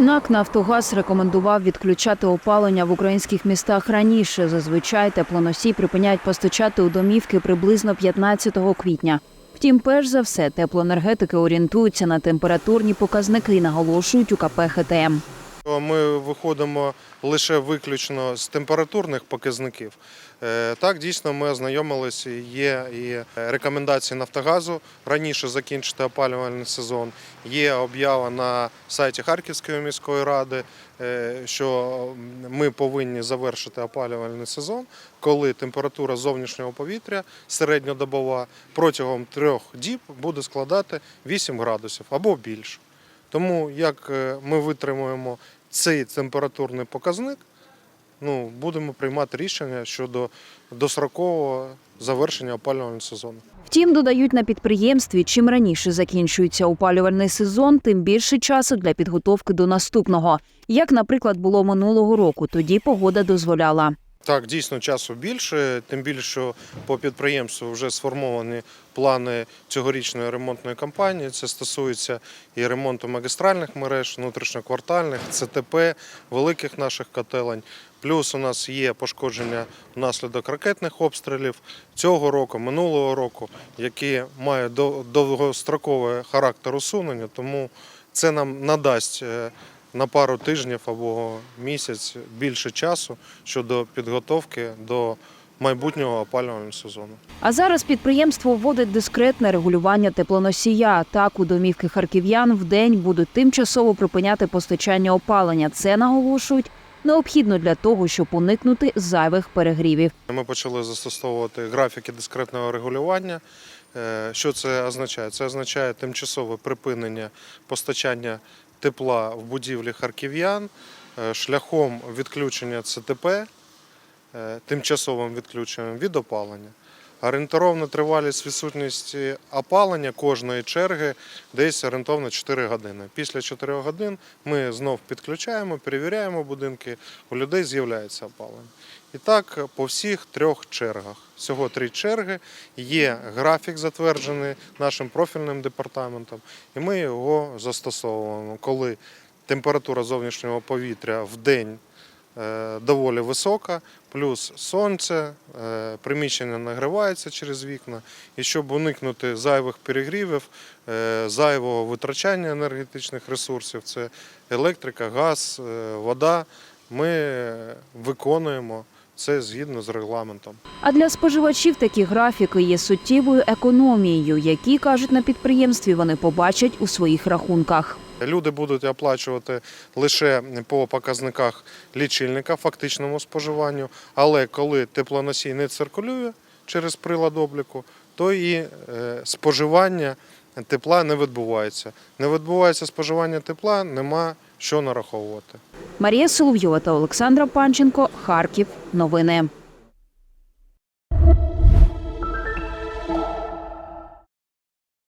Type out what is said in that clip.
НАК «Нафтогаз» рекомендував відключати опалення в українських містах раніше. Зазвичай теплоносій припиняють постачати у домівки приблизно 15 квітня. Втім, перш за все, теплоенергетики орієнтуються на температурні показники наголошують у КП «ХТМ». Ми виходимо лише виключно з температурних показників. Е, Так, дійсно, ми ознайомилися. Є і рекомендації Нафтогазу раніше закінчити опалювальний сезон. Є об'ява на сайті Харківської міської ради, е, що ми повинні завершити опалювальний сезон, коли температура зовнішнього повітря середньодобова протягом трьох діб буде складати 8 градусів або більше. Тому як е, ми витримуємо цей температурний показник, ну, будемо приймати рішення щодо дострокового завершення опалювального сезону. Втім, додають на підприємстві, чим раніше закінчується опалювальний сезон, тим більше часу для підготовки до наступного. Як, наприклад, було минулого року, тоді погода дозволяла. Так, дійсно часу більше, тим більше, по підприємству вже сформовані плани цьогорічної ремонтної кампанії. Це стосується і ремонту магістральних мереж, внутрішньоквартальних, ЦТП, великих наших котелень. Плюс у нас є пошкодження внаслідок ракетних обстрілів цього року, минулого року, які мають довгостроковий характер усунення, тому це нам надасть е, на пару тижнів або місяць більше часу щодо підготовки до майбутнього опалювального сезону. А зараз підприємство вводить дискретне регулювання теплоносія. Так, у домівки харків'ян в день будуть тимчасово припиняти постачання опалення. Це наголошують необхідно для того, щоб уникнути зайвих перегрівів. Ми почали застосовувати графіки дискретного регулювання. Е, Що це означає? Це означає тимчасове припинення постачання тепла в будівлі харків'ян е, шляхом відключення ЦТП, е, тимчасовим відключенням від опалення. Орієнтовна тривалість відсутності опалення кожної черги десь орієнтовно 4 години. Після 4 годин ми знов підключаємо, перевіряємо будинки, у людей з'являється опалення. І так по всіх трьох чергах. Всього три черги. Є графік затверджений нашим профільним департаментом, і ми його застосовуємо, коли температура зовнішнього повітря в день е, доволі висока, плюс сонце, е, приміщення нагрівається через вікна. І щоб уникнути зайвих перегрівів, е, зайвого витрачання енергетичних ресурсів, це електрика, газ, е, вода, ми виконуємо це згідно з регламентом. А для споживачів такі графіки є суттєвою економією, які кажуть на підприємстві, вони побачать у своїх рахунках. Люди будуть оплачувати лише по показниках лічильника фактичному споживанню, але коли теплоносій не циркулює через прилад обліку, то і е, споживання тепла не відбувається. Не відбувається споживання тепла, нема що нараховувати. Марія Соловйова та Олександра Панченко. Харків. Новини.